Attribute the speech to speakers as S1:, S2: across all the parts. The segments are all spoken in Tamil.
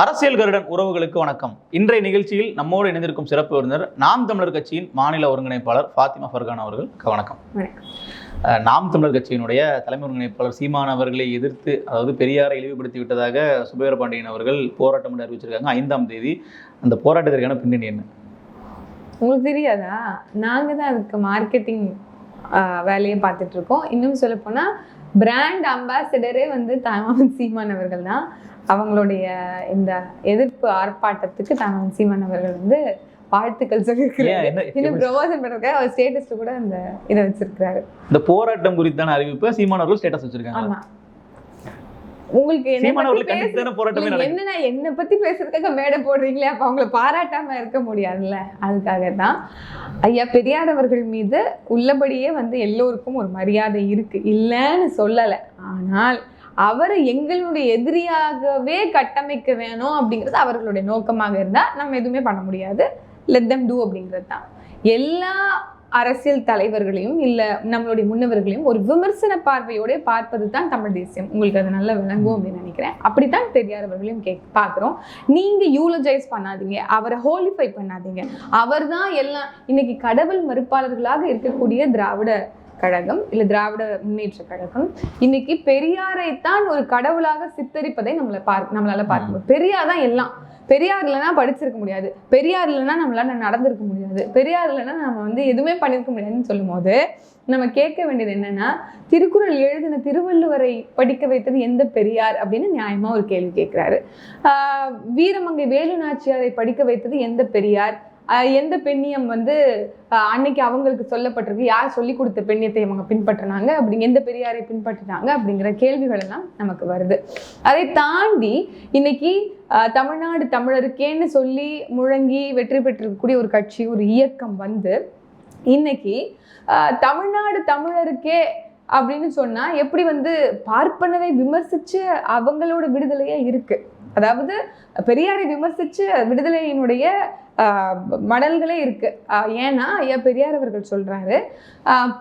S1: அரசியல் கருடன் உறவுகளுக்கு வணக்கம் இன்றைய நிகழ்ச்சியில் நம்மோடு இணைந்திருக்கும் சிறப்பு விருந்தினர் நாம் தமிழர் கட்சியின் மாநில ஒருங்கிணைப்பாளர் ஃபாத்திமா ஃபர்கான் அவர்கள் வணக்கம் நாம் தமிழர் கட்சியினுடைய தலைமை ஒருங்கிணைப்பாளர் சீமான் அவர்களை எதிர்த்து அதாவது பெரியாரை இழிவுபடுத்தி விட்டதாக சுபேர பாண்டியன் அவர்கள் போராட்டம் அறிவிச்சிருக்காங்க ஐந்தாம் தேதி அந்த போராட்டத்திற்கான பின்னணி என்ன
S2: உங்களுக்கு தெரியாதா நாங்கள் தான் அதுக்கு மார்க்கெட்டிங் வேலையை இருக்கோம் இன்னும் சொல்லப்போனால் பிராண்ட் அம்பாசிடரே வந்து தாமன் சீமான் அவர்கள் தான் அவங்களுடைய இந்த எதிர்ப்பு ஆர்ப்பாட்டத்துக்கு தாங்கள் சீமான் அவர்கள் வந்து வாழ்த்துக்கள் சொல்லியிருக்கிறாரு இன்னும் பிரபாசன் பண்ணுறதுக்காக அவர் ஸ்டேட்டஸ் கூட அந்த இதை வச்சிருக்கிறாரு
S1: இந்த போராட்டம் குறித்தான அறிவிப்பு சீமான் அவர்கள் ஸ்டேட்டஸ் வச்சிருக்காங்க
S2: ஆமா உங்களுக்கு என்னன்னா என்ன பத்தி பேசுறதுக்காக மேடை போடுறீங்களே அப்ப அவங்கள பாராட்டாம இருக்க முடியாதுல்ல அதுக்காக தான் ஐயா பெரியாரவர்கள் மீது உள்ளபடியே வந்து எல்லோருக்கும் ஒரு மரியாதை இருக்கு இல்லைன்னு சொல்லலை ஆனால் அவரை எங்களுடைய எதிரியாகவே கட்டமைக்க வேணும் அப்படிங்கிறது அவர்களுடைய நோக்கமாக இருந்தால் நம்ம எதுவுமே பண்ண முடியாது லெட் தம் டூ அப்படிங்கிறது தான் எல்லா அரசியல் தலைவர்களையும் இல்லை நம்மளுடைய முன்னவர்களையும் ஒரு விமர்சன பார்வையோட பார்ப்பது தான் தமிழ் தேசியம் உங்களுக்கு அது நல்லா விளங்கும் அப்படின்னு நினைக்கிறேன் அப்படித்தான் பெரியார் அவர்களையும் கே பார்க்குறோம் நீங்கள் யூலஜைஸ் பண்ணாதீங்க அவரை ஹோலிஃபை பண்ணாதீங்க அவர் தான் எல்லாம் இன்னைக்கு கடவுள் மறுப்பாளர்களாக இருக்கக்கூடிய திராவிட கழகம் இல்லை திராவிட முன்னேற்ற கழகம் இன்னைக்கு பெரியாரை தான் ஒரு கடவுளாக சித்தரிப்பதை நம்மளை பார்க்க நம்மளால பார்க்க பெரியார் தான் எல்லாம் பெரியார் இல்லைன்னா படிச்சிருக்க முடியாது பெரியார் இல்லைன்னா நம்மளால நடந்திருக்க முடியாது பெரியார் இல்லைன்னா நம்ம வந்து எதுவுமே பண்ணியிருக்க முடியாதுன்னு சொல்லும் நம்ம கேட்க வேண்டியது என்னன்னா திருக்குறள் எழுதின திருவள்ளுவரை படிக்க வைத்தது எந்த பெரியார் அப்படின்னு நியாயமா ஒரு கேள்வி கேட்கிறாரு வீரமங்கை வேலு நாச்சியாரை படிக்க வைத்தது எந்த பெரியார் எந்த பெண்ணியம் வந்து அன்னைக்கு அவங்களுக்கு சொல்லப்பட்டிருக்கு யார் சொல்லி கொடுத்த பெண்ணியத்தை இவங்க பின்பற்றினாங்க அப்படிங்க எந்த பெரியாரை பின்பற்றினாங்க அப்படிங்கிற கேள்விகள் எல்லாம் நமக்கு வருது அதை தாண்டி இன்னைக்கு தமிழ்நாடு தமிழருக்கேன்னு சொல்லி முழங்கி வெற்றி பெற்றிருக்கக்கூடிய ஒரு கட்சி ஒரு இயக்கம் வந்து இன்னைக்கு தமிழ்நாடு தமிழருக்கே அப்படின்னு சொன்னா எப்படி வந்து பார்ப்பனரை விமர்சிச்சு அவங்களோட விடுதலையே இருக்கு அதாவது பெரியாரை விமர்சிச்சு விடுதலையினுடைய மடல்களே இருக்கு ஏன்னா ஐயா பெரியார் அவர்கள் சொல்றாரு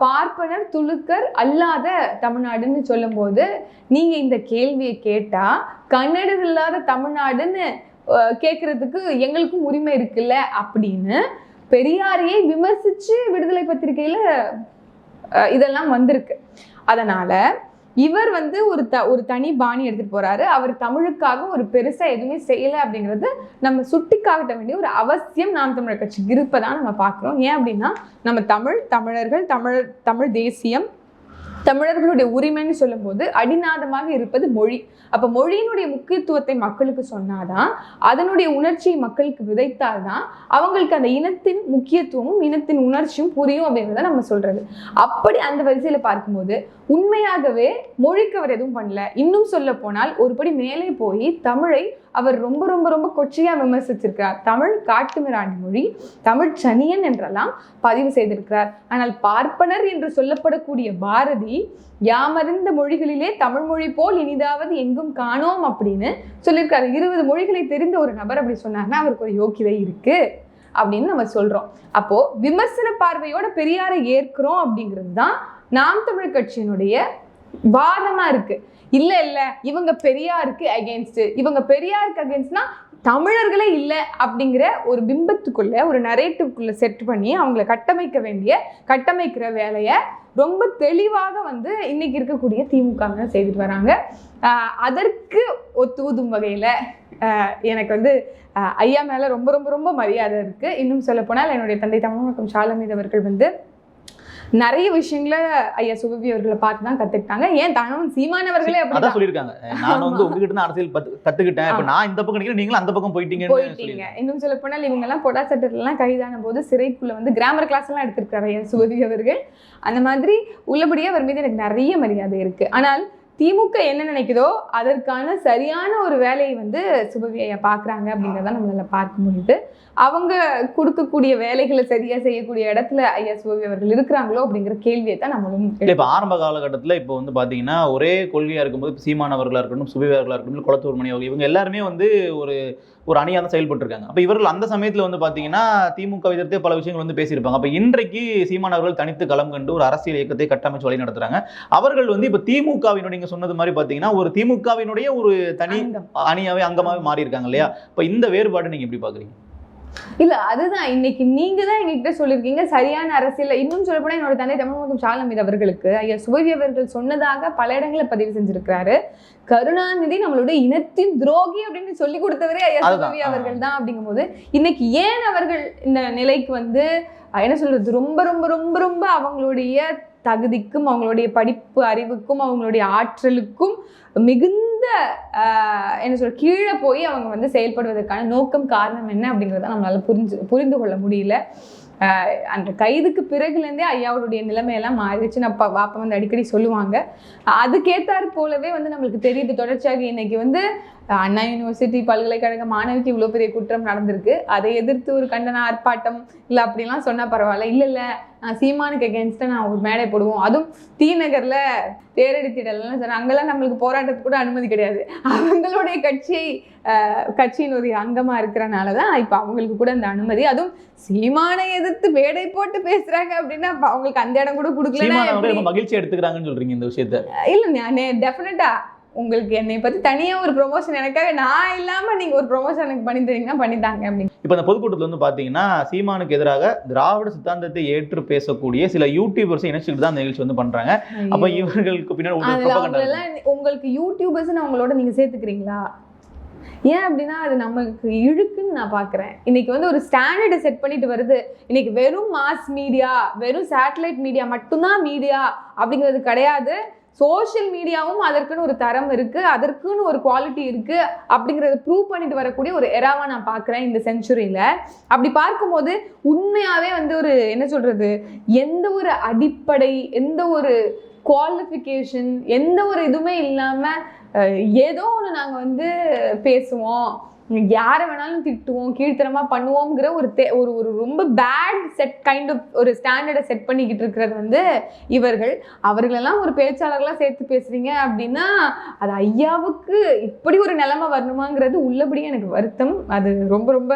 S2: பார்ப்பனர் துலுக்கர் அல்லாத தமிழ்நாடுன்னு சொல்லும்போது நீங்க இந்த கேள்வியை கேட்டா கன்னடர் இல்லாத தமிழ்நாடுன்னு கேட்கறதுக்கு எங்களுக்கும் உரிமை இருக்குல்ல அப்படின்னு பெரியாரையே விமர்சிச்சு விடுதலை பத்திரிகையில இதெல்லாம் வந்திருக்கு அதனால இவர் வந்து ஒரு த ஒரு தனி பாணி எடுத்துகிட்டு போகிறாரு அவர் தமிழுக்காக ஒரு பெருசாக எதுவுமே செய்யலை அப்படிங்கிறது நம்ம சுட்டி காட்ட வேண்டிய ஒரு அவசியம் நாம் தமிழர் கட்சி இருப்பதான் நம்ம பார்க்குறோம் ஏன் அப்படின்னா நம்ம தமிழ் தமிழர்கள் தமிழ் தமிழ் தேசியம் தமிழர்களுடைய உரிமைன்னு சொல்லும்போது அடிநாதமாக இருப்பது மொழி அப்போ மொழியினுடைய முக்கியத்துவத்தை மக்களுக்கு சொன்னாதான் அதனுடைய உணர்ச்சியை மக்களுக்கு விதைத்தால்தான் அவங்களுக்கு அந்த இனத்தின் முக்கியத்துவமும் இனத்தின் உணர்ச்சியும் புரியும் அப்படிங்கிறத நம்ம சொல்றது அப்படி அந்த வரிசையில் பார்க்கும்போது உண்மையாகவே மொழிக்கு அவர் எதுவும் பண்ணல இன்னும் சொல்ல போனால் ஒருபடி மேலே போய் தமிழை அவர் ரொம்ப ரொம்ப ரொம்ப கொச்சியாக விமர்சிச்சிருக்கிறார் தமிழ் காட்டுமிராண்டி மொழி தமிழ் சனியன் என்றெல்லாம் பதிவு செய்திருக்கிறார் ஆனால் பார்ப்பனர் என்று சொல்லப்படக்கூடிய பாரதி யாமறிந்த மொழிகளிலே தமிழ் மொழி போல் இனிதாவது எங்கும் காணோம் அப்படின்னு சொல்லியிருக்காரு இருபது மொழிகளை தெரிந்த ஒரு நபர் அப்படி சொன்னார்னா அவருக்கு ஒரு யோக்கியதை இருக்கு அப்படின்னு நம்ம சொல்றோம் அப்போ விமர்சன பார்வையோட பெரியாரை ஏற்கிறோம் அப்படிங்கிறது தான் நாம் தமிழ் கட்சியினுடைய வாதமா இருக்கு இல்லை இல்லை இவங்க பெரியாருக்கு அகேன்ஸ்ட் இவங்க பெரியாருக்கு அகேன்ஸ்ட்னா தமிழர்களே இல்லை அப்படிங்கிற ஒரு பிம்பத்துக்குள்ளே ஒரு நரேட்டிவ்குள்ளே செட் பண்ணி அவங்கள கட்டமைக்க வேண்டிய கட்டமைக்கிற வேலையை ரொம்ப தெளிவாக வந்து இன்னைக்கு இருக்கக்கூடிய திமுக செய்துட்டு வராங்க அதற்கு ஒத்துவதும் வகையில் எனக்கு வந்து ஐயா மேலே ரொம்ப ரொம்ப ரொம்ப மரியாதை இருக்குது இன்னும் சொல்லப்போனால் என்னுடைய தந்தை தமிழ் மற்றும் ஷாலமீது அவர்கள் வந்து நிறைய விஷயங்கள ஐயா சுபவி அவர்களை பார்த்து தான் கத்துக்கிட்டாங்க ஏன் தானும் சீமானவர்களே
S1: அதான் சொல்லியிருக்காங்க நான் வந்து உங்ககிட்ட தான் அரசியல் கத்துக்கிட்டேன் இப்ப நான் இந்த பக்கம் நினைக்கிறேன் நீங்களும் அந்த பக்கம் போயிட்டீங்க போயிட்டீங்க
S2: இன்னும் சொல்ல போனால் இவங்க எல்லாம் கொடா எல்லாம் கைதான போது சிறைக்குள்ள வந்து கிராமர் கிளாஸ் எல்லாம் எடுத்திருக்காரு ஐயா சுபவி அவர்கள் அந்த மாதிரி உள்ளபடியே அவர் மீது எனக்கு நிறைய மரியாதை இருக்கு ஆனால் திமுக என்ன நினைக்குதோ அதற்கான சரியான ஒரு வேலையை வந்து சுபவி ஐயா பார்க்குறாங்க அப்படிங்கிறத நம்மளால் பார்க்க முடியுது அவங்க கொடுக்கக்கூடிய வேலைகளை சரியாக செய்யக்கூடிய இடத்துல ஐயா சுபவி அவர்கள் இருக்கிறாங்களோ அப்படிங்கிற கேள்வியை தான் நம்மளும்
S1: இப்போ ஆரம்ப காலகட்டத்தில் இப்போ வந்து பார்த்தீங்கன்னா ஒரே கொள்கையாக இருக்கும்போது சீமானவர்களாக இருக்கட்டும் சுபவி இருக்கட்டும் குளத்தூர் மணி அவர்கள் இவங்க எல்லாருமே வந்து ஒரு ஒரு அணியாக தான் செயல்பட்டுருக்காங்க அப்போ இவர்கள் அந்த சமயத்தில் வந்து பார்த்தீங்கன்னா திமுக விதத்தே பல விஷயங்கள் வந்து பேசியிருப்பாங்க அப்போ இன்றைக்கு சீமானவர்கள் தனித்து களம் கண்டு ஒரு அரசியல் இயக்கத்தை கட்டமைச்சு வழி நடத்துறாங்க அவர்கள் வந்து இப்போ திமுகவினுடைய நீங்கள் சொன்னது மாதிரி பார்த்தீங்கன்னா ஒரு திமுகவினுடைய ஒரு தனி அணியாகவே அங்கமாகவே மாறியிருக்காங்க இல்லையா இப்போ இந்த வேறுபாடு நீங்கள் எப்படி பார்க்குறீங்க
S2: இல்ல அதுதான் இன்னைக்கு நீங்க தான் எங்ககிட்ட சொல்லியிருக்கீங்க சரியான அரசியல் இன்னும் சொல்ல போனா என்னோட தந்தை தமிழ்முகம் சாலமித் அவர்களுக்கு ஐயா சுபவி அவர்கள் சொன்னதாக பல இடங்களை பதிவு செஞ்சிருக்கிறாரு கருணாநிதி நம்மளுடைய இனத்தின் துரோகி அப்படின்னு சொல்லி கொடுத்தவரே ஐயா சுபவி அவர்கள் தான் அப்படிங்கும் போது இன்னைக்கு ஏன் அவர்கள் இந்த நிலைக்கு வந்து என்ன சொல்றது ரொம்ப ரொம்ப ரொம்ப ரொம்ப அவங்களுடைய தகுதிக்கும் அவங்களுடைய படிப்பு அறிவுக்கும் அவங்களுடைய ஆற்றலுக்கும் மிகுந்த என்ன சொல்ற கீழே போய் அவங்க வந்து செயல்படுவதற்கான நோக்கம் காரணம் என்ன அப்படிங்கிறத நம்மளால புரிஞ்சு புரிந்து கொள்ள முடியல அந்த கைதுக்கு பிறகுலேருந்தே ஐயாவுடைய நிலைமையெல்லாம் மாறிடுச்சு நான் பாப்பா வந்து அடிக்கடி சொல்லுவாங்க அதுக்கேற்றாறு போலவே வந்து நம்மளுக்கு தெரியுது தொடர்ச்சியாக இன்னைக்கு வந்து அண்ணா யூனிவர்சிட்டி பல்கலைக்கழக மாணவிக்கு இவ்வளோ பெரிய குற்றம் நடந்திருக்கு அதை எதிர்த்து ஒரு கண்டன ஆர்ப்பாட்டம் இல்லை அப்படிலாம் சொன்னால் பரவாயில்ல இல்லை இல்லை சீமானுக்கு எகென்ஸ்டாக நான் ஒரு மேடை போடுவோம் அதுவும் தீ நகரில் தேரடி திடலாம் சார் அங்கெல்லாம் நம்மளுக்கு போராட்டத்துக்கு கூட அனுமதி கிடையாது அவங்களுடைய கட்சியை ஒரு அங்கமாக இருக்கிறனால தான் இப்போ அவங்களுக்கு கூட அந்த அனுமதி அதுவும் சீமானை எதிர்த்து மேடை போட்டு பேசுகிறாங்க அப்படின்னா அவங்களுக்கு அந்த இடம் கூட
S1: கொடுக்கல மகிழ்ச்சி எடுத்துக்கிறாங்கன்னு சொல்கிறீங்க இந்த விஷயத்தை
S2: இல்லை டெஃபினட்டாக உங்களுக்கு என்னை பற்றி தனியாக ஒரு ப்ரொமோஷன் எனக்காக நான் இல்லாமல் நீங்கள் ஒரு ப்ரொமோஷன் எனக்கு பண்ணி தரீங்கன்னா பண்ணித்தாங்க அப்படின்னு
S1: இப்போ அந்த பொதுக்கூட்டத்தில் வந்து பார்த்தீங்கன்னா சீமானுக்கு எதிராக திராவிட சித்தாந்தத்தை ஏற்று பேசக்கூடிய சில யூடியூபர்ஸை இணைச்சிட்டு தான் அந்த நிகழ்ச்சி வந்து பண்ணுறாங்க அப்போ இவர்களுக்கு
S2: பின்னாடி உங்களுக்கு யூடியூபர்ஸ் நான் உங்களோட நீங்கள் சேர்த்துக்கிறீங்களா ஏன் அப்படின்னா அது நம்மளுக்கு இழுக்குன்னு நான் பார்க்குறேன் இன்னைக்கு வந்து ஒரு ஸ்டாண்டர்டை செட் பண்ணிட்டு வருது இன்னைக்கு வெறும் மாஸ் மீடியா வெறும் சேட்டலைட் மீடியா மட்டும்தான் மீடியா அப்படிங்கிறது கிடையாது சோஷியல் மீடியாவும் அதற்குன்னு ஒரு தரம் இருக்குது அதற்குன்னு ஒரு குவாலிட்டி இருக்குது அப்படிங்கிறத ப்ரூவ் பண்ணிட்டு வரக்கூடிய ஒரு எராவாக நான் பார்க்குறேன் இந்த செஞ்சுரியில் அப்படி பார்க்கும்போது உண்மையாகவே வந்து ஒரு என்ன சொல்கிறது எந்த ஒரு அடிப்படை எந்த ஒரு குவாலிஃபிகேஷன் எந்த ஒரு இதுவுமே இல்லாமல் ஏதோ ஒன்று நாங்கள் வந்து பேசுவோம் யாரை வேணாலும் திட்டுவோம் கீழ்த்தனமா பண்ணுவோங்கிற ஒரு தே ஒரு ஒரு ரொம்ப பேட் செட் கைண்ட் ஆஃப் ஒரு ஸ்டாண்டர்டை செட் பண்ணிக்கிட்டு இருக்கிறது வந்து இவர்கள் அவர்களெல்லாம் ஒரு பேச்சாளர்களாக சேர்த்து பேசுகிறீங்க அப்படின்னா அது ஐயாவுக்கு இப்படி ஒரு நிலைமை வரணுமாங்கிறது உள்ளபடியே எனக்கு வருத்தம் அது ரொம்ப ரொம்ப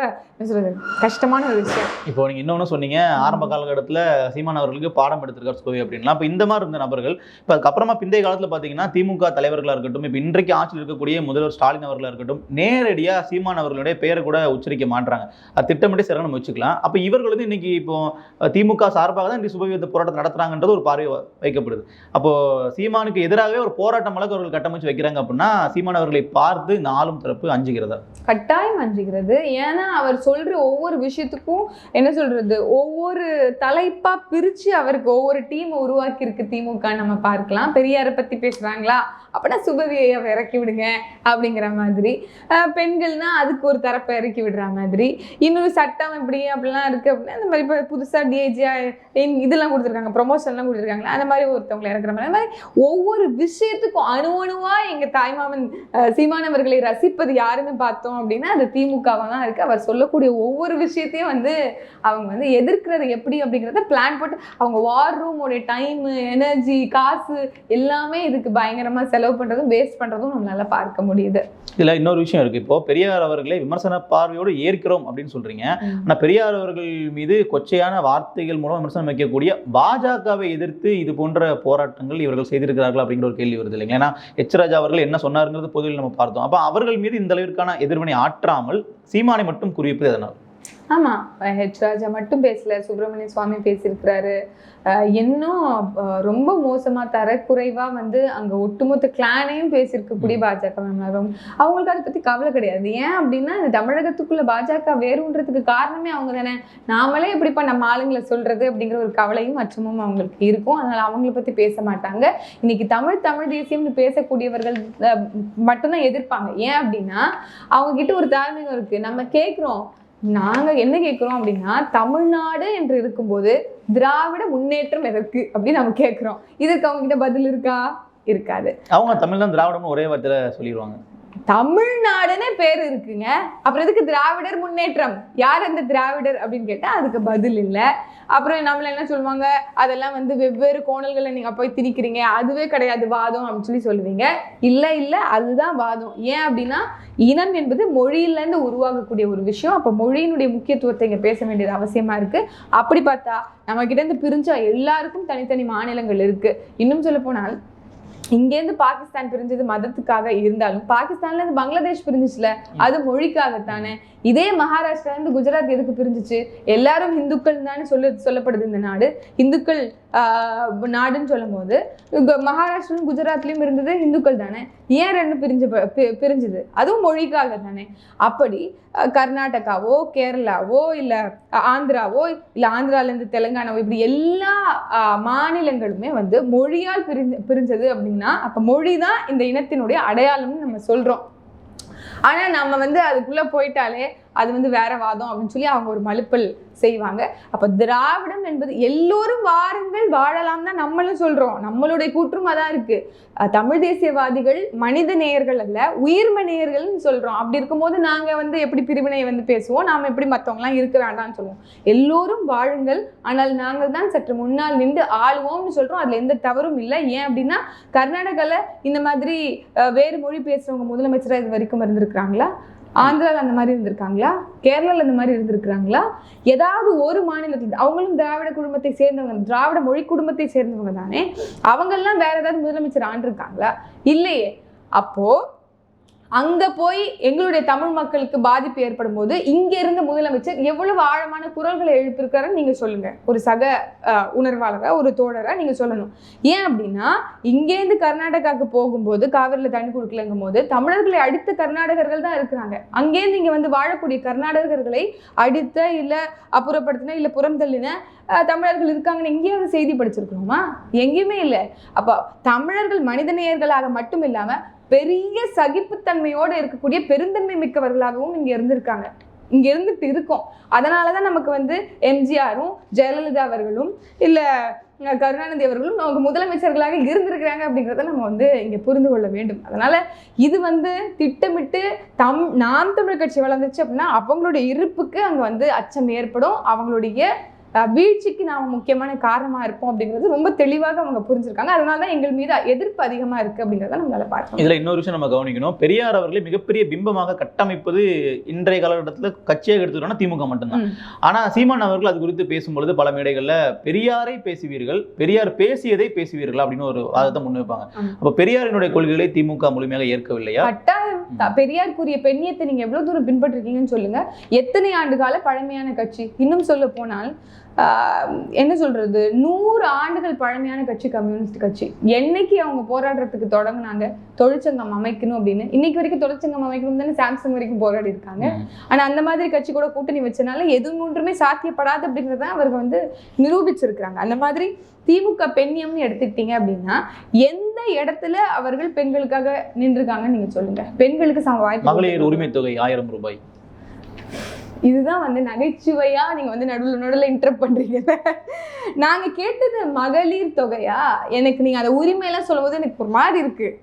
S2: சொல்கிறது கஷ்டமான ஒரு விஷயம்
S1: இப்போ நீங்கள் இன்னொன்று சொன்னீங்க ஆரம்ப காலகட்டத்தில் சீமான் அவர்களுக்கு பாடம் எடுத்திருக்கார் கோவை அப்படின்லாம் இப்போ இந்த மாதிரி இருந்த நபர்கள் இப்போ அதுக்கப்புறமா பிந்தைய காலத்தில் பார்த்தீங்கன்னா திமுக தலைவர்களாக இருக்கட்டும் இப்போ இன்றைக்கு ஆட்சியில் இருக்கக்கூடிய முதல்வர் ஸ்டாலின் அவர்களாக இருக்கட்டும் நேரடியாக சீமான் சீமான் அவர்களுடைய பெயரை கூட உச்சரிக்க மாட்டாங்க அது திட்டமிட்டு சரியான நம்ம வச்சுக்கலாம் அப்போ இவர்கள் வந்து இன்னைக்கு இப்போ திமுக சார்பாக தான் இன்றைக்கு சுபவித போராட்டம் நடத்துறாங்கன்றது ஒரு பார்வை வைக்கப்படுது அப்போ சீமானுக்கு எதிராகவே ஒரு போராட்டம் அளவுக்கு அவர்கள் கட்டமைச்சு வைக்கிறாங்க அப்படின்னா சீமான் அவர்களை பார்த்து நாளும் தரப்பு அஞ்சுகிறதா
S2: கட்டாயம் அஞ்சுகிறது ஏன்னா அவர் சொல்ற ஒவ்வொரு விஷயத்துக்கும் என்ன சொல்றது ஒவ்வொரு தலைப்பா பிரிச்சு அவருக்கு ஒவ்வொரு டீம் உருவாக்கி இருக்கு திமுக நம்ம பார்க்கலாம் பெரியாரை பத்தி பேசுறாங்களா அப்படின்னா சுபவியை இறக்கி விடுங்க அப்படிங்கிற மாதிரி பெண்கள்னா அப்படின்னா அதுக்கு ஒரு தரப்பை இறக்கி விடுற மாதிரி இன்னொரு சட்டம் இப்படி அப்படிலாம் இருக்குது அப்படின்னா இந்த மாதிரி இப்போ புதுசாக டிஏஜியா இதெல்லாம் கொடுத்துருக்காங்க ப்ரொமோஷன்லாம் கொடுத்துருக்காங்களா அந்த மாதிரி ஒருத்தவங்களை இறக்குற மாதிரி அந்த மாதிரி ஒவ்வொரு விஷயத்துக்கும் அணு அணுவாக எங்கள் தாய்மாமன் சீமானவர்களை ரசிப்பது யாருன்னு பார்த்தோம் அப்படின்னா அது திமுகவாக தான் இருக்குது அவர் சொல்லக்கூடிய ஒவ்வொரு விஷயத்தையும் வந்து அவங்க வந்து எதிர்க்கிறது எப்படி அப்படிங்கிறத பிளான் போட்டு அவங்க வார் ரூமோடைய டைமு எனர்ஜி காசு எல்லாமே இதுக்கு பயங்கரமாக செலவு பண்ணுறதும் வேஸ்ட் பண்ணுறதும் நம்மளால் பார்க்க முடியுது
S1: இதில் இன்னொரு விஷயம் இருக்குது இப்போது பெரிய பெரியார் அவர்களை விமர்சன பார்வையோடு ஏற்கிறோம் அப்படின்னு சொல்றீங்க ஆனா பெரியார் அவர்கள் மீது கொச்சையான வார்த்தைகள் மூலம் விமர்சனம் வைக்கக்கூடிய பாஜகவை எதிர்த்து இது போன்ற போராட்டங்கள் இவர்கள் செய்திருக்கிறார்கள் அப்படிங்கிற ஒரு கேள்வி வருது இல்லைங்களா ஏன்னா எச் ராஜா அவர்கள் என்ன சொன்னாருங்கிறது பொதுவில் நம்ம பார்த்தோம் அப்போ அவர்கள் மீது இந்த அளவிற்கான எதிர்வினை ஆற்றாமல் சீமானை மட்டும் குறிப்பது அதனால்
S2: ஆமாம் ஹெச் ராஜா மட்டும் பேசல சுப்பிரமணிய சுவாமி பேசியிருக்கிறாரு இன்னும் ரொம்ப மோசமாக தரக்குறைவாக வந்து அங்கே ஒட்டுமொத்த கிளானையும் பேசியிருக்கக்கூடிய பாஜக மேம் அவங்களுக்கு அதை பற்றி கவலை கிடையாது ஏன் அப்படின்னா இந்த தமிழகத்துக்குள்ள பாஜக வேறுன்றதுக்கு காரணமே அவங்க தானே நாமளே இப்படிப்பா நம்ம ஆளுங்களை சொல்கிறது அப்படிங்கிற ஒரு கவலையும் அச்சமும் அவங்களுக்கு இருக்கும் அதனால் அவங்கள பற்றி பேச மாட்டாங்க இன்னைக்கு தமிழ் தமிழ் தேசியம்னு பேசக்கூடியவர்கள் மட்டும்தான் எதிர்ப்பாங்க ஏன் அப்படின்னா அவங்க கிட்ட ஒரு தார்மீகம் இருக்குது நம்ம கேட்குறோம் நாங்கள் என்ன கேட்குறோம் அப்படின்னா தமிழ்நாடு என்று இருக்கும்போது திராவிட முன்னேற்றம் எதற்கு அப்படின்னு நம்ம கேட்குறோம் இதுக்கு அவங்க கிட்ட பதில் இருக்கா இருக்காது
S1: அவங்க தமிழ்லாம் திராவிடமும் ஒரே வார்த்தையில் சொல்லிடுவாங்க
S2: தமிழ்நாடுன்னு பேர் இருக்குங்க அப்புறம் எதுக்கு திராவிடர் முன்னேற்றம் யார் அந்த திராவிடர் அப்படின்னு கேட்டால் அதுக்கு பதில் இல்லை அப்புறம் நம்மள என்ன சொல்லுவாங்க அதெல்லாம் வந்து வெவ்வேறு கோணல்களை நீங்கள் போய் திணிக்கிறீங்க அதுவே கிடையாது வாதம் அப்படின்னு சொல்லி சொல்லுவீங்க இல்லை இல்லை அதுதான் வாதம் ஏன் அப்படின்னா இனம் என்பது மொழியிலேருந்து உருவாகக்கூடிய ஒரு விஷயம் அப்போ மொழியினுடைய முக்கியத்துவத்தை இங்கே பேச வேண்டியது அவசியமாக இருக்கு அப்படி பார்த்தா நம்மக்கிட்டேருந்து பிரிஞ்சா எல்லாருக்கும் தனித்தனி மாநிலங்கள் இருக்குது இன்னும் சொல்ல போனால் இங்கேருந்து பாகிஸ்தான் பிரிஞ்சது மதத்துக்காக இருந்தாலும் பாகிஸ்தான்ல இருந்து பங்களாதேஷ் பிரிஞ்சிச்சுல அது மொழிக்காகத்தானே இதே மகாராஷ்டிரா இருந்து குஜராத் எதுக்கு பிரிஞ்சிச்சு எல்லாரும் இந்துக்கள் தானே சொல்ல சொல்லப்படுது இந்த நாடு இந்துக்கள் நாடுன்னு சொல்லும் போது மகாராஷ்டிரம் குஜராத்லயும் இருந்தது இந்துக்கள் தானே ஏன் ரெண்டு பிரிஞ்சு பிரிஞ்சுது அதுவும் மொழிக்காக தானே அப்படி கர்நாடகாவோ கேரளாவோ இல்ல ஆந்திராவோ இல்ல ஆந்திரால இருந்து தெலுங்கானாவோ இப்படி எல்லா மாநிலங்களுமே வந்து மொழியால் பிரிஞ்சு பிரிஞ்சது அப்படின்னு அப்படின்னா அப்போ மொழி தான் இந்த இனத்தினுடைய அடையாளம்னு நம்ம சொல்கிறோம் ஆனால் நம்ம வந்து அதுக்குள்ளே போயிட்டாலே அது வந்து வேற வாதம் அப்படின்னு சொல்லி அவங்க ஒரு மலுப்பல் செய்வாங்க அப்போ திராவிடம் என்பது எல்லோரும் வாருங்கள் வாழலாம் தான் நம்மளும் சொல்கிறோம் நம்மளுடைய கூற்றும் அதான் இருக்கு தமிழ் தேசியவாதிகள் மனித நேயர்கள் அல்ல உயிர்ம நேயர்கள்னு சொல்கிறோம் அப்படி இருக்கும்போது நாங்கள் வந்து எப்படி பிரிவினை வந்து பேசுவோம் நாம் எப்படி மற்றவங்களாம் இருக்க வேண்டாம்னு சொல்லுவோம் எல்லோரும் வாழுங்கள் ஆனால் நாங்கள் தான் சற்று முன்னால் நின்று ஆளுவோம்னு சொல்கிறோம் அதில் எந்த தவறும் இல்லை ஏன் அப்படின்னா கர்நாடகாவில் இந்த மாதிரி வேறு மொழி பேசுகிறவங்க முதலமைச்சராக இது வரைக்கும் இருந்திருக்கிறாங்களா ஆந்திராவில் அந்த மாதிரி இருந்திருக்காங்களா கேரளாவில் அந்த மாதிரி இருந்திருக்கிறாங்களா ஏதாவது ஒரு மாநிலத்தில் அவங்களும் திராவிட குடும்பத்தை சேர்ந்தவங்க திராவிட மொழி குடும்பத்தை சேர்ந்தவங்க தானே அவங்கெல்லாம் வேற ஏதாவது முதலமைச்சர் ஆண்டிருக்காங்களா இல்லையே அப்போது அங்கே போய் எங்களுடைய தமிழ் மக்களுக்கு பாதிப்பு ஏற்படும் போது இங்கே இருந்து முதலமைச்சர் எவ்வளவு ஆழமான குரல்களை எழுப்பியிருக்காருன்னு நீங்கள் சொல்லுங்கள் ஒரு சக உணர்வாளராக ஒரு தோழராக நீங்கள் சொல்லணும் ஏன் அப்படின்னா இங்கேருந்து கர்நாடகாவுக்கு போகும்போது காவிரியில் தண்ணி கொடுக்கலங்கும் போது தமிழர்களை அடுத்த கர்நாடகர்கள் தான் இருக்கிறாங்க அங்கேருந்து இங்கே வந்து வாழக்கூடிய கர்நாடகர்களை அடுத்த இல்லை அப்புறப்படுத்தின இல்லை புறம் தள்ளின தமிழர்கள் இருக்காங்கன்னு எங்கேயாவது செய்தி படிச்சிருக்கிறோமா எங்கேயுமே இல்லை அப்போ தமிழர்கள் மனிதநேயர்களாக மட்டும் இல்லாமல் பெரிய சகிப்புத்தன்மையோடு இருக்கக்கூடிய பெருந்தன்மை மிக்கவர்களாகவும் இங்கே இருந்திருக்காங்க இங்கே இருந்துட்டு இருக்கோம் அதனால தான் நமக்கு வந்து எம்ஜிஆரும் ஜெயலலிதா அவர்களும் இல்லை கருணாநிதி அவர்களும் அவங்க முதலமைச்சர்களாக இருந்திருக்கிறாங்க அப்படிங்கிறத நம்ம வந்து இங்கே புரிந்து கொள்ள வேண்டும் அதனால் இது வந்து திட்டமிட்டு தம் நாம் தமிழ் கட்சி வளர்ந்துச்சு அப்படின்னா அவங்களுடைய இருப்புக்கு அங்கே வந்து அச்சம் ஏற்படும் அவங்களுடைய வீழ்ச்சிக்கு நாம் முக்கியமான காரணமாக இருப்போம் அப்படிங்கிறது ரொம்ப தெளிவாக அவங்க புரிஞ்சிருக்காங்க அதனால தான் எங்கள் மீது எதிர்ப்பு அதிகமாக இருக்குது அப்படிங்கிறத நம்மளால் பார்க்கணும்
S1: இதில் இன்னொரு விஷயம் நம்ம கவனிக்கணும் பெரியார் அவர்களை மிகப்பெரிய பிம்பமாக கட்டமைப்பது இன்றைய காலகட்டத்தில் கட்சியாக எடுத்துக்கிட்டோம்னா திமுக மட்டும்தான் ஆனால் சீமான் அவர்கள் அது குறித்து பேசும்பொழுது பல மேடைகளில் பெரியாரை பேசுவீர்கள் பெரியார் பேசியதை பேசுவீர்கள் அப்படின்னு ஒரு வாதத்தை முன்வைப்பாங்க வைப்பாங்க அப்போ பெரியாரினுடைய கொள்கைகளை திமுக முழுமையாக ஏற்கவில்லையா
S2: பெரியாருக்குரிய பெண்ணியத்தை நீங்க எவ்வளவு தூரம் பின்பற்றிருக்கீங்கன்னு சொல்லுங்க எத்தனை ஆண்டு கால பழமையான கட்சி இன்னும் சொல்ல போனால் என்ன சொல்கிறது நூறு ஆண்டுகள் பழமையான கட்சி கம்யூனிஸ்ட் கட்சி என்னைக்கு அவங்க போராடுறதுக்கு தொடங்கினாங்க தொழிற்சங்கம் அமைக்கணும் அப்படின்னு இன்னைக்கு வரைக்கும் தொழிற்சங்கம் அமைக்கணும் தானே சாம்சங் வரைக்கும் போராடி இருக்காங்க ஆனால் அந்த மாதிரி கட்சி கூட கூட்டணி வச்சனால எது மூன்றுமே சாத்தியப்படாது அப்படிங்கிறத அவங்க வந்து நிரூபிச்சிருக்கிறாங்க அந்த மாதிரி திமுக பெண்ணியம்னு எடுத்துக்கிட்டீங்க அப்படின்னா எந்த இடத்துல அவர்கள் பெண்களுக்காக நின்றுருக்காங்கன்னு நீங்க சொல்லுங்க பெண்களுக்கு சம
S1: வாய்ப்பு உரிமை தொகை ஆயிரம் ரூபாய்
S2: இதுதான் வந்து நகைச்சுவையாக நீங்கள் வந்து நடுவில் நடுவில் இன்டர் பண்ணுறீங்க நாங்கள் கேட்டது மகளிர் தொகையா எனக்கு நீங்கள் அதை உரிமையெல்லாம் சொல்லும்போது எனக்கு ஒரு மாதிரி இருக்குது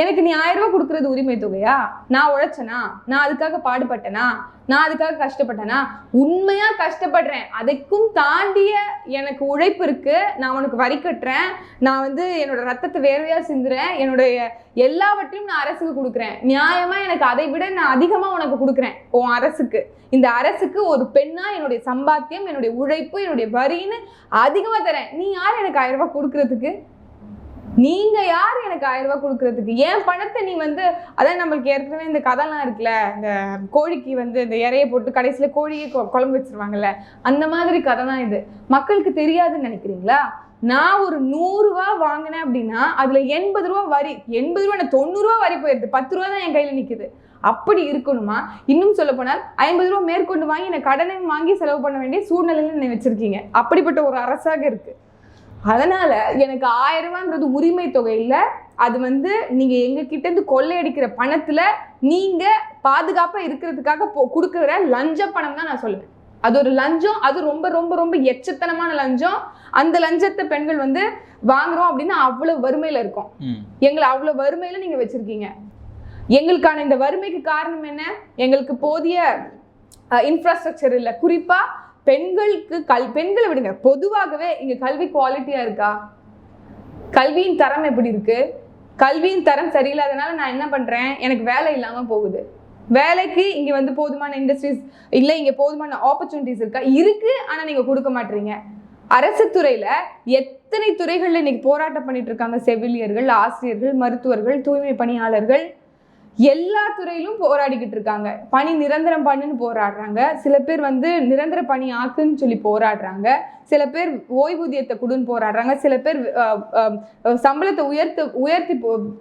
S2: எனக்கு நீ ஆயிரம் ரூபாய் கொடுக்கறது உரிமை தொகையா நான் உழைச்சனா நான் அதுக்காக பாடுபட்டனா நான் அதுக்காக கஷ்டப்பட்டனா உண்மையா கஷ்டப்படுறேன் அதைக்கும் தாண்டிய எனக்கு உழைப்பு இருக்கு நான் உனக்கு வரி கட்டுறேன் நான் வந்து என்னோட ரத்தத்தை வேர்வையா சிந்துறேன் என்னுடைய எல்லாவற்றையும் நான் அரசுக்கு கொடுக்குறேன் நியாயமா எனக்கு அதை விட நான் அதிகமா உனக்கு கொடுக்குறேன் உன் அரசுக்கு இந்த அரசுக்கு ஒரு பெண்ணா என்னுடைய சம்பாத்தியம் என்னுடைய உழைப்பு என்னுடைய வரின்னு அதிகமா தரேன் நீ யார் எனக்கு ஆயிரம் ரூபாய் கொடுக்கறதுக்கு நீங்க யார் எனக்கு ஆயிரம் ரூபாய் கொடுக்கறதுக்கு என் பணத்தை நீ வந்து அதான் நம்மளுக்கு ஏற்கனவே இந்த கதைலாம் இருக்குல்ல இந்த கோழிக்கு வந்து இந்த இறைய போட்டு கடைசியில் கோழியை குழம்பு வச்சிருவாங்கல்ல அந்த மாதிரி கதை தான் இது மக்களுக்கு தெரியாதுன்னு நினைக்கிறீங்களா நான் ஒரு நூறுரூவா வாங்கினேன் அப்படின்னா அதில் எண்பது ரூபா வரி எண்பது ரூபா நான் வரி போயிடுது பத்து ரூபா தான் என் கையில் நிக்குது அப்படி இருக்கணுமா இன்னும் சொல்ல போனால் ஐம்பது ரூபா மேற்கொண்டு வாங்கி என்னை கடனை வாங்கி செலவு பண்ண வேண்டிய சூழ்நிலையில் வச்சிருக்கீங்க அப்படிப்பட்ட ஒரு அரசாக இருக்குது அதனால எனக்கு ஆயிரம் ரூபாங்கிறது உரிமை தொகை இல்லை அது வந்து நீங்க எங்க கிட்ட இருந்து கொள்ளையடிக்கிற பணத்துல நீங்க பாதுகாப்பா இருக்கிறதுக்காக கொடுக்குற லஞ்ச பணம் தான் நான் சொல்லுவேன் அது ஒரு லஞ்சம் அது ரொம்ப ரொம்ப ரொம்ப எச்சத்தனமான லஞ்சம் அந்த லஞ்சத்தை பெண்கள் வந்து வாங்குறோம் அப்படின்னா அவ்வளவு வறுமையில இருக்கும் எங்களை அவ்வளவு வறுமையில நீங்க வச்சிருக்கீங்க எங்களுக்கான இந்த வறுமைக்கு காரணம் என்ன எங்களுக்கு போதிய இன்ஃப்ராஸ்ட்ரக்சர் இல்லை குறிப்பா பெண்களுக்கு கல் பெண்களை விடுங்க பொதுவாகவே இங்கே கல்வி குவாலிட்டியாக இருக்கா கல்வியின் தரம் எப்படி இருக்குது கல்வியின் தரம் சரியில்லாதனால நான் என்ன பண்ணுறேன் எனக்கு வேலை இல்லாமல் போகுது வேலைக்கு இங்கே வந்து போதுமான இண்டஸ்ட்ரீஸ் இல்லை இங்கே போதுமான ஆப்பர்ச்சுனிட்டிஸ் இருக்கா இருக்குது ஆனால் நீங்கள் கொடுக்க மாட்டீங்க அரசு துறையில் எத்தனை துறைகளில் இன்னைக்கு போராட்டம் பண்ணிட்டு இருக்காங்க செவிலியர்கள் ஆசிரியர்கள் மருத்துவர்கள் தூய்மை பணியாளர்கள் எல்லா துறையிலும் போராடிக்கிட்டு இருக்காங்க பணி நிரந்தரம் பண்ணுன்னு போராடுறாங்க சில பேர் வந்து நிரந்தர பணி ஆக்குன்னு சொல்லி போராடுறாங்க சில பேர் ஓய்வூதியத்தை கொடுன்னு போராடுறாங்க சில பேர் சம்பளத்தை உயர்த்து உயர்த்தி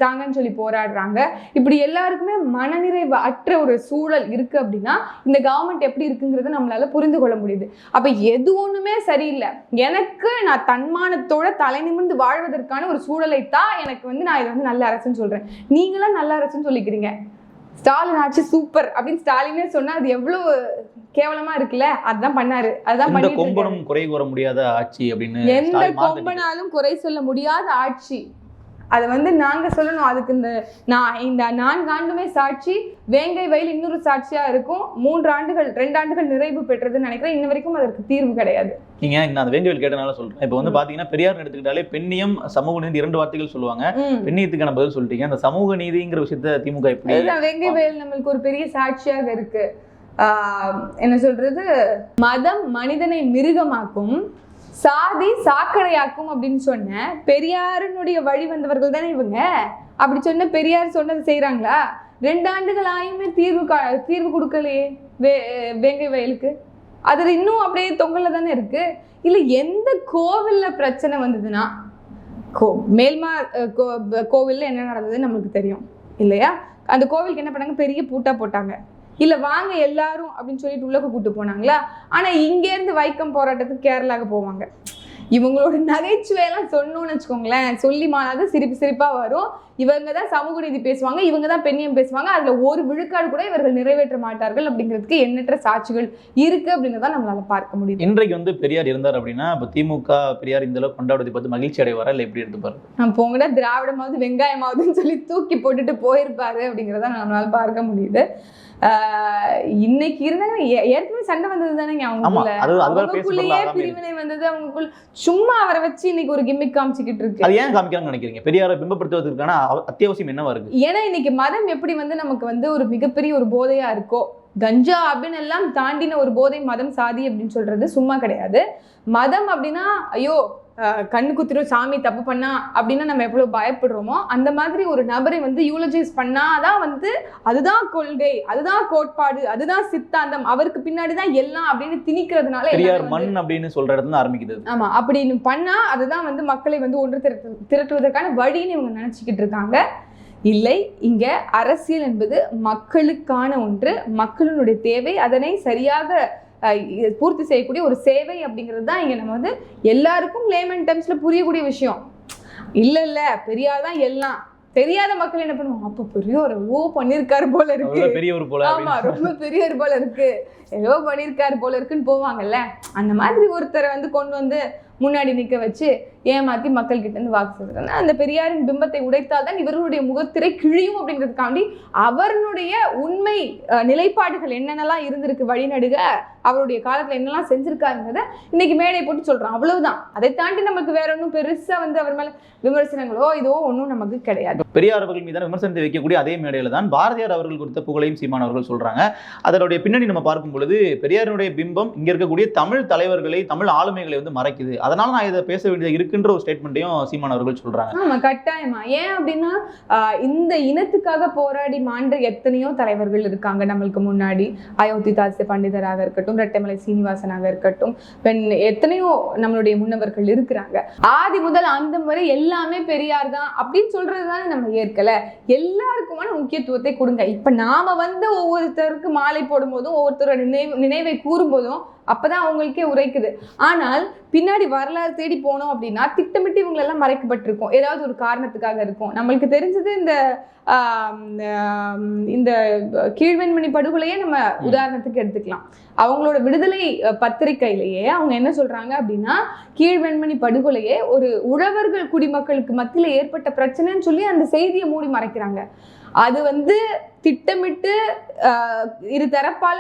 S2: தாங்கன்னு சொல்லி போராடுறாங்க இப்படி எல்லாருக்குமே மனநிறைவு அற்ற ஒரு சூழல் இருக்கு அப்படின்னா இந்த கவர்மெண்ட் எப்படி இருக்குங்கிறத நம்மளால புரிந்து கொள்ள முடியுது அப்ப எது ஒண்ணுமே சரியில்லை எனக்கு நான் தன்மானத்தோட தலை நிமிர்ந்து வாழ்வதற்கான ஒரு சூழலை தான் எனக்கு வந்து நான் இதை வந்து நல்ல அரசுன்னு சொல்றேன் நீங்களாம் நல்ல அரசுன்னு சொல்லிக்கிறீங்க ஸ்டாலின் ஆட்சி சூப்பர் அப்படின்னு ஸ்டாலினே சொன்னா அது எவ்வளவு கேவலமா இருக்குல்ல அதுதான் பண்ணாரு
S1: அதுதான் கொம்பனும் குறை கூற முடியாத ஆட்சி அப்படின்னு
S2: எந்த கொம்பனாலும் குறை சொல்ல முடியாத ஆட்சி அதை வந்து நாங்கள் சொல்லணும் அதுக்கு இந்த நான் இந்த நான்கு ஆண்டுமே சாட்சி வேங்கை வயல் இன்னொரு சாட்சியாக இருக்கும் மூன்று ஆண்டுகள் ரெண்டு ஆண்டுகள் நிறைவு பெற்றதுன்னு நினைக்கிறேன் இன்ன வரைக்கும் அதற்கு தீர்வு கிடையாது
S1: நீங்க நான் அந்த வேண்டியல் கேட்டனால சொல்றேன் இப்போ வந்து பாத்தீங்கன்னா பெரியார் எடுத்துக்கிட்டாலே பெண்ணியம் சமூக நீதி இரண்டு வார்த்தைகள் சொல்லுவாங்க பெண்ணியத்துக்கான பதில் சொல்லிட்டீங்க அந்த சமூக நீதிங்கிற விஷயத்த திமுக
S2: எப்படி வேங்கை வயல் நம்மளுக்கு ஒரு பெரிய சாட்சியாக இருக்கு என்ன சொல்றது மதம் மனிதனை மிருகமாக்கும் சாதி சாக்கடையாக்கும் அப்படின்னு சொன்ன பெரியாருனுடைய வழி வந்தவர்கள் தானே இவங்க அப்படி சொன்ன பெரியார் சொன்னது செய்கிறாங்களா ரெண்டு ஆண்டுகள் ஆயுமே தீர்வு கா தீர்வு கொடுக்கலையே வே வேங்கை வயலுக்கு அதில் இன்னும் அப்படியே தொங்கல தானே இருக்கு இல்லை எந்த கோவிலில் பிரச்சனை வந்ததுன்னா கோ மேல்மா கோவிலில் என்ன நடந்ததுன்னு நம்மளுக்கு தெரியும் இல்லையா அந்த கோவிலுக்கு என்ன பண்ணாங்க பெரிய பூட்டா போட்டாங்க இல்லை வாங்க எல்லாரும் அப்படின்னு சொல்லிட்டு உள்ள கூப்பிட்டு போனாங்களா ஆனால் இங்கேருந்து வைக்கம் போராட்டத்துக்கு கேரளாவுக்கு போவாங்க இவங்களோட நகைச்சுவையெல்லாம் சொன்னோம்னு வச்சுக்கோங்களேன் சொல்லி மாறாத சிரிப்பு சிரிப்பாக வரும் இவங்க தான் சமூக நீதி பேசுவாங்க இவங்க தான் பெண்ணியம் பேசுவாங்க அதில் ஒரு விழுக்காடு கூட இவர்கள் நிறைவேற்ற மாட்டார்கள் அப்படிங்கிறதுக்கு எண்ணற்ற சாட்சிகள் இருக்குது அப்படிங்கிறத நம்மளால பார்க்க முடியும்
S1: இன்றைக்கு வந்து பெரியார் இருந்தார் அப்படின்னா இப்போ திமுக பெரியார் இந்த அளவுக்கு கொண்டாடுவதை பார்த்து மகிழ்ச்சி அடைவாரா இல்லை எப்படி பாருங்க
S2: நான் போங்கடா திராவிடமாவது வெங்காயமாவதுன்னு சொல்லி தூக்கி போட்டுட்டு போயிருப்பாரு அப்படிங்கிறத நம்மளால பார்க்க முடியுது இன்னைக்கு இருந்தாங்க ஏற்கனவே சண்டை வந்தது தானே அவங்களுக்குள்ளேயே பிரிவினை வந்தது அவங்களுக்குள் சும்மா அவரை வச்சு இன்னைக்கு ஒரு கிம்மிக் காமிச்சுக்கிட்டு இருக்கு
S1: அது ஏன் காமிக்கிறாங்கன்னு நினைக்கிறீங்க பெரியாரை பிம்பப்படுத்துவதற்கான அத்தியாவசியம் என்னவா இருக்கு
S2: ஏன்னா இன்னைக்கு மதம் எப்படி வந்து நமக்கு வந்து ஒரு மிகப்பெரிய ஒரு போதையா இருக்கோ கஞ்சா அப்படின்னு எல்லாம் தாண்டின ஒரு போதை மதம் சாதி அப்படின்னு சொல்றது சும்மா கிடையாது மதம் அப்படின்னா ஐயோ கண்ணு குத்திரும் சாமி தப்பு பண்ணா அப்படின்னு நம்ம எவ்வளோ பயப்படுறோமோ அந்த மாதிரி ஒரு நபரை வந்து யூலஜைஸ் பண்ணாதான் வந்து அதுதான் கொள்கை அதுதான் கோட்பாடு அதுதான் சித்தாந்தம் அவருக்கு பின்னாடி தான் எல்லாம் அப்படின்னு திணிக்கிறதுனால
S1: மண் அப்படின்னு சொல்ற இடத்துல ஆரம்பிக்குது
S2: ஆமா அப்படின்னு பண்ணா அதுதான் வந்து மக்களை வந்து ஒன்று திரட்டு திரட்டுவதற்கான வழின்னு இவங்க நினைச்சுக்கிட்டு இருக்காங்க இல்லை இங்க அரசியல் என்பது மக்களுக்கான ஒன்று மக்களினுடைய தேவை அதனை சரியாக பூர்த்தி செய்யக்கூடிய ஒரு சேவை அப்படிங்கிறது தான் இங்கே நம்ம வந்து எல்லாருக்கும் லேமன் டைம்ஸில் புரியக்கூடிய விஷயம் இல்லை இல்லை பெரியார் தான் எல்லாம் தெரியாத மக்கள் என்ன பண்ணுவாங்க அப்போ பெரிய ஒரு ஓ பண்ணிருக்காரு போல
S1: இருக்கு போல ஆமா
S2: ரொம்ப ஒரு போல இருக்கு ஏதோ பண்ணிருக்காரு போல இருக்குன்னு போவாங்கல்ல அந்த மாதிரி ஒருத்தரை வந்து கொண்டு வந்து முன்னாடி நிக்க வச்சு ஏமாற்றி மக்கள்கிட்டேருந்து வாக்கு சேர்க்குறாங்க அந்த பெரியாரின் பிம்பத்தை உடைத்தால் தான் இவர்களுடைய முகத்திரை கிழியும் அப்படிங்கிறதுக்காண்டி அவருடைய உண்மை நிலைப்பாடுகள் என்னென்னலாம் இருந்திருக்கு வழிநடுக அவருடைய காலத்தில் என்னெல்லாம் செஞ்சுருக்காருங்கிறத இன்னைக்கு மேடை போட்டு சொல்கிறோம் அவ்வளவுதான் அதை தாண்டி நமக்கு வேற ஒன்றும் பெருசாக வந்து அவர் மேலே விமர்சனங்களோ இதோ ஒன்றும் நமக்கு கிடையாது
S1: பெரியார் அவர்கள் மீதான விமர்சனத்தை வைக்கக்கூடிய அதே மேடையில் தான் பாரதியார் அவர்கள் கொடுத்த புகழையும் சீமான் அவர்கள் சொல்கிறாங்க அதனுடைய பின்னணி நம்ம பார்க்கும் பொழுது பெரியாருடைய பிம்பம் இங்கே இருக்கக்கூடிய தமிழ் தலைவர்களை தமிழ் ஆளுமைகளை வந்து மறைக்குது அதனால் நான் இதை பேச வேண்டியது இருக்கு இருக்குன்ற ஒரு ஸ்டேட்மெண்ட்டையும் சீமான் அவர்கள் சொல்றாங்க
S2: ஆமா கட்டாயமா ஏன் அப்படின்னா இந்த இனத்துக்காக போராடி மாண்ட எத்தனையோ தலைவர்கள் இருக்காங்க நம்மளுக்கு முன்னாடி அயோத்தி தாசிய பண்டிதராக இருக்கட்டும் ரெட்டமலை சீனிவாசனாக இருக்கட்டும் பெண் எத்தனையோ நம்மளுடைய முன்னவர்கள் இருக்கிறாங்க ஆதி முதல் அந்த வரை எல்லாமே பெரியார் தான் அப்படின்னு சொல்றது தானே நம்ம ஏற்கல எல்லாருக்குமான முக்கியத்துவத்தை கொடுங்க இப்ப நாம வந்து ஒவ்வொருத்தருக்கு மாலை போடும் போதும் ஒவ்வொருத்தரோட நினைவு நினைவை கூறும் போதும் அப்போ தான் அவங்களுக்கே உரைக்குது ஆனால் பின்னாடி வரலாறு தேடி போனோம் அப்படின்னா திட்டமிட்டு இவங்களெல்லாம் மறைக்கப்பட்டிருக்கும் ஏதாவது ஒரு காரணத்துக்காக இருக்கும் நம்மளுக்கு தெரிஞ்சது இந்த இந்த கீழ்வெண்மணி படுகொலையே நம்ம உதாரணத்துக்கு எடுத்துக்கலாம் அவங்களோட விடுதலை பத்திரிகையிலேயே அவங்க என்ன சொல்றாங்க அப்படின்னா கீழ்வெண்மணி படுகொலையே ஒரு உழவர்கள் குடிமக்களுக்கு மத்தியில் ஏற்பட்ட பிரச்சனைன்னு சொல்லி அந்த செய்தியை மூடி மறைக்கிறாங்க அது வந்து திட்டமிட்டு இரு தரப்பால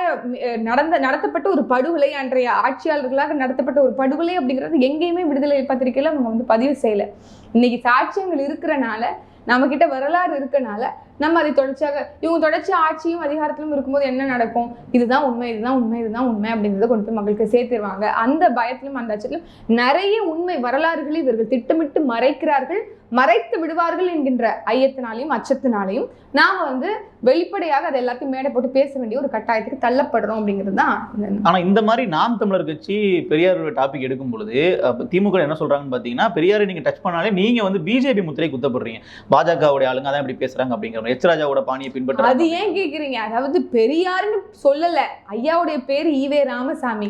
S2: நடந்த நடத்தப்பட்ட ஒரு படுகொலை அன்றைய ஆட்சியாளர்களாக நடத்தப்பட்ட ஒரு படுகொலை அப்படிங்கிறது எங்கேயுமே விடுதலை பத்திரிகையில் அவங்க வந்து பதிவு செய்யலை இன்னைக்கு சாட்சியங்கள் இருக்கிறனால நம்ம கிட்ட வரலாறு இருக்கனால நம்ம அதை தொடர்ச்சியாக இவங்க தொடர்ச்சி ஆட்சியும் அதிகாரத்திலும் இருக்கும்போது என்ன நடக்கும் இதுதான் உண்மை இதுதான் உண்மை இதுதான் உண்மை அப்படிங்கிறத கொண்டு போய் மக்களுக்கு சேர்த்துருவாங்க அந்த பயத்திலும் அந்த அச்சத்திலும் நிறைய உண்மை வரலாறுகளை இவர்கள் திட்டமிட்டு மறைக்கிறார்கள் மறைத்து விடுவார்கள் என்கின்ற ஐயத்தினாலையும் அச்சத்தினாலையும் நாம் வந்து வெளிப்படையாக அதை எல்லாத்தையும் மேடை போட்டு பேச வேண்டிய ஒரு கட்டாயத்துக்கு தள்ளப்படுறோம் அப்படிங்கிறது
S1: தான் இந்த மாதிரி நாம் தமிழர் கட்சி பெரியாரோட டாபிக் எடுக்கும் பொழுது திமுக என்ன சொல்றாங்கன்னு பாத்தீங்கன்னா பெரியாரை நீங்க டச் பண்ணாலே நீங்க வந்து பிஜேபி முத்திரை குத்தப்படுறீங்க பாஜகவுடைய ஆளுங்க அதான் இப்படி பேசுறாங்க அப்படிங்கிற எச்ராஜாவோட பாணியை பின்பற்ற
S2: அது ஏன் கேக்குறீங்க அதாவது பெரியாருன்னு சொல்லல ஐயாவுடைய பேர் ஈவே ராமசாமி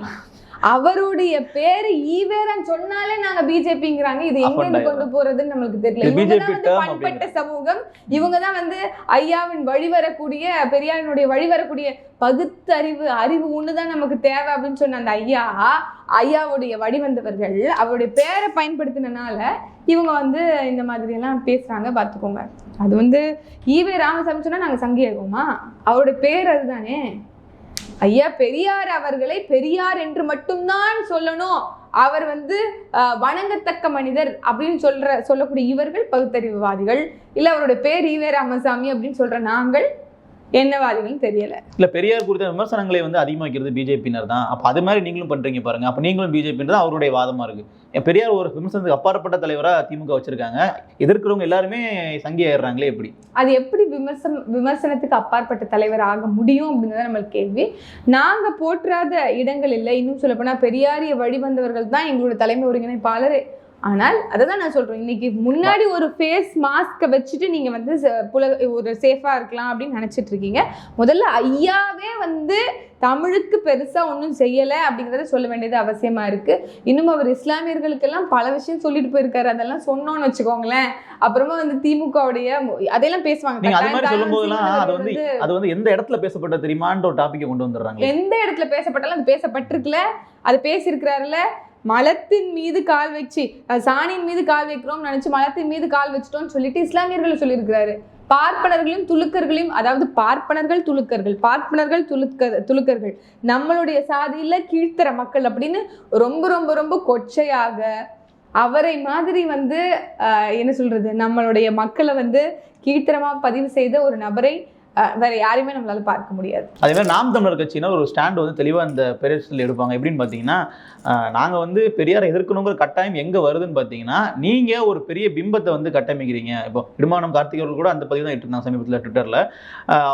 S2: அவருடைய பேரு ஈவேரன் சொன்னாலே நாங்க பிஜேபிங்கிறாங்க இது எங்க கொண்டு போறதுன்னு நம்மளுக்கு தெரியல வந்து பண்பட்ட சமூகம் இவங்கதான் வந்து ஐயாவின் வழிவரக்கூடிய பெரியாரினுடைய வழிவரக்கூடிய பகுத்தறிவு அறிவு ஒண்ணுதான் நமக்கு தேவை அப்படின்னு சொன்ன அந்த ஐயா ஐயாவுடைய வழிவந்தவர்கள் அவருடைய பேரை பயன்படுத்தினால இவங்க வந்து இந்த மாதிரி எல்லாம் பேசுறாங்க பாத்துக்கோங்க அது வந்து ஈவே ராமசாமி சொன்னா நாங்க சங்கியாகுமா அவருடைய பேர் அதுதானே ஐயா பெரியார் அவர்களை பெரியார் என்று மட்டும்தான் சொல்லணும் அவர் வந்து வணங்கத்தக்க மனிதர் அப்படின்னு சொல்ற சொல்லக்கூடிய இவர்கள் பகுத்தறிவுவாதிகள் இல்லை அவருடைய பேர் ஈவே ராமசாமி அப்படின்னு சொல்ற நாங்கள் என்னவாதிகள் தெரியல
S1: இல்ல பெரியார் குறித்த விமர்சனங்களை வந்து அதிகமாக வைக்கிறது பிஜேபியினர் தான் அப்ப அது மாதிரி நீங்களும் பண்றீங்க பாருங்க அப்ப நீங்களும் பிஜேபின்றது அவருடைய வாதமா இருக்கு பெரியார் ஒரு விமர்சனத்துக்கு அப்பாற்பட்ட தலைவரா திமுக வச்சிருக்காங்க எதிர்க்கிறவங்க எல்லாருமே சங்கி ஆயிடுறாங்களே எப்படி
S2: அது எப்படி விமர்சனம் விமர்சனத்துக்கு அப்பாற்பட்ட தலைவர் ஆக முடியும் அப்படிங்கிறத நம்மளுக்கு கேள்வி நாங்க போற்றாத இடங்கள் இல்லை இன்னும் சொல்ல போனா பெரியாரிய வழிவந்தவர்கள் தான் எங்களோட தலைமை ஒருங்கிணைப்பாளர் ஆனால் அதை தான் நான் சொல்கிறேன் இன்னைக்கு முன்னாடி ஒரு ஃபேஸ் மாஸ்க்கை வச்சுட்டு நீங்கள் வந்து புல ஒரு சேஃபாக இருக்கலாம் அப்படின்னு நினச்சிட்ருக்கீங்க இருக்கீங்க முதல்ல ஐயாவே வந்து தமிழுக்கு பெருசாக ஒன்றும் செய்யலை அப்படிங்கிறத சொல்ல வேண்டியது அவசியமாக இருக்குது இன்னும் அவர் இஸ்லாமியர்களுக்கெல்லாம் பல விஷயம் சொல்லிட்டு போயிருக்காரு அதெல்லாம் சொன்னோன்னு வச்சுக்கோங்களேன் அப்புறமா வந்து திமுகவுடைய அதையெல்லாம் பேசுவாங்க
S1: அது மாதிரி அது வந்து அது வந்து எந்த இடத்துல பேசப்பட்ட தெரியுமான்ற ஒரு டாபிக் கொண்டு வந்துடுறாங்க
S2: எந்த இடத்துல பேசப்பட்டாலும் அது பேசப்பட்டிருக்குல அது பேசியிருக்கிறாருல மலத்தின் மீது கால் வச்சு சாணியின் மீது கால் வைக்கிறோம் நினைச்சு மலத்தின் மீது கால் வச்சிட்டோம்னு சொல்லிட்டு இஸ்லாமியர்கள் சொல்லியிருக்கிறாரு பார்ப்பனர்களையும் துலுக்கர்களையும் அதாவது பார்ப்பனர்கள் துலுக்கர்கள் பார்ப்பனர்கள் துளுக்க துலுக்கர்கள் நம்மளுடைய சாதியில கீழ்த்தர மக்கள் அப்படின்னு ரொம்ப ரொம்ப ரொம்ப கொச்சையாக அவரை மாதிரி வந்து என்ன சொல்றது நம்மளுடைய மக்களை வந்து கீழ்த்தரமா பதிவு செய்த ஒரு நபரை வேற யாரையுமே நம்மளால பார்க்க முடியாது
S1: அதே மாதிரி நாம் தமிழர் கட்சியினர் ஒரு ஸ்டாண்ட் வந்து தெளிவாக இந்த பெரியாரில் எடுப்பாங்க எப்படின்னு பார்த்தீங்கன்னா நாங்கள் வந்து பெரியாரை எதிர்க்கணுங்கிற கட்டாயம் எங்கே வருதுன்னு பார்த்தீங்கன்னா நீங்கள் ஒரு பெரிய பிம்பத்தை வந்து கட்டமைக்கிறீங்க இப்போ இடுமானம் கார்த்திகர்கள் கூட அந்த பதிவு தான் இருந்தாங்க சமீபத்தில் ட்விட்டரில்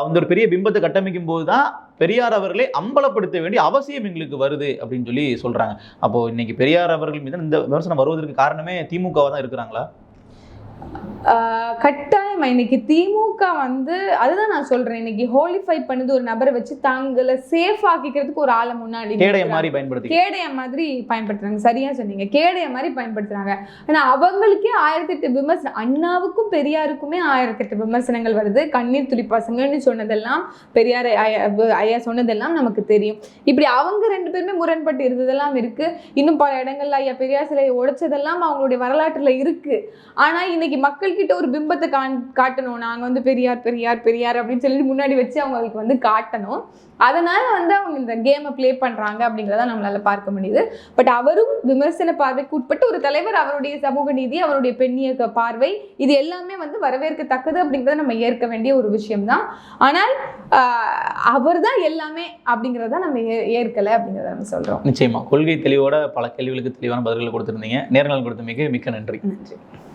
S1: அந்த ஒரு பெரிய பிம்பத்தை கட்டமைக்கும் போது தான் பெரியார் அவர்களை அம்பலப்படுத்த வேண்டிய அவசியம் எங்களுக்கு வருது அப்படின்னு சொல்லி சொல்கிறாங்க அப்போது இன்னைக்கு பெரியார் அவர்கள் மீது இந்த விமர்சனம் வருவதற்கு காரணமே திமுகவாக தான் இருக்கிறாங்களா
S2: கட்டாயமா இன்னைக்கு திமுக வந்து அதுதான் நான் சொல்றேன் இன்னைக்கு ஹோலிஃபை பண்ணது ஒரு நபரை வச்சு தாங்களை சேஃப் ஆக்கிக்கிறதுக்கு ஒரு ஆளை முன்னாடி கேடைய மாதிரி பயன்படுத்துறாங்க சரியா சொன்னீங்க கேடைய மாதிரி பயன்படுத்துறாங்க ஆனா அவங்களுக்கே ஆயிரத்தி எட்டு விமர்சனம் அண்ணாவுக்கும் பெரியாருக்குமே ஆயிரத்தி எட்டு விமர்சனங்கள் வருது கண்ணீர் துளி பசங்கன்னு சொன்னதெல்லாம் பெரியார் ஐயா சொன்னதெல்லாம் நமக்கு தெரியும் இப்படி அவங்க ரெண்டு பேருமே முரண்பட்டு இருந்ததெல்லாம் இருக்கு இன்னும் பல இடங்கள்ல ஐயா பெரியார் சிலையை உடைச்சதெல்லாம் அவங்களுடைய வரலாற்றுல இருக்கு ஆனா இன்னைக்கு இன்னைக்கு மக்கள்கிட்ட ஒரு பிம்பத்தை காண் காட்டணும் நாங்கள் வந்து பெரியார் பெரியார் பெரியார் அப்படின்னு சொல்லிட்டு முன்னாடி வச்சு அவங்களுக்கு வந்து காட்டணும் அதனால வந்து அவங்க இந்த கேமை ப்ளே பண்ணுறாங்க அப்படிங்கிறத நம்மளால பார்க்க முடியுது பட் அவரும் விமர்சன பார்வைக்கு உட்பட்டு ஒரு தலைவர் அவருடைய சமூக நீதி அவருடைய பெண்ணிய பார்வை இது எல்லாமே வந்து வரவேற்கத்தக்கது அப்படிங்கிறத நம்ம ஏற்க வேண்டிய ஒரு விஷயம்தான் ஆனால் அவர் தான் எல்லாமே அப்படிங்கிறத நம்ம ஏற்கலை அப்படிங்கிறத நம்ம சொல்கிறோம்
S1: நிச்சயமா கொள்கை தெளிவோட பல கேள்விகளுக்கு தெளிவான பதில்கள் கொடுத்துருந்தீங்க நேரங்கள் கொடுத்த மிக மிக்க நன்றி நன்றி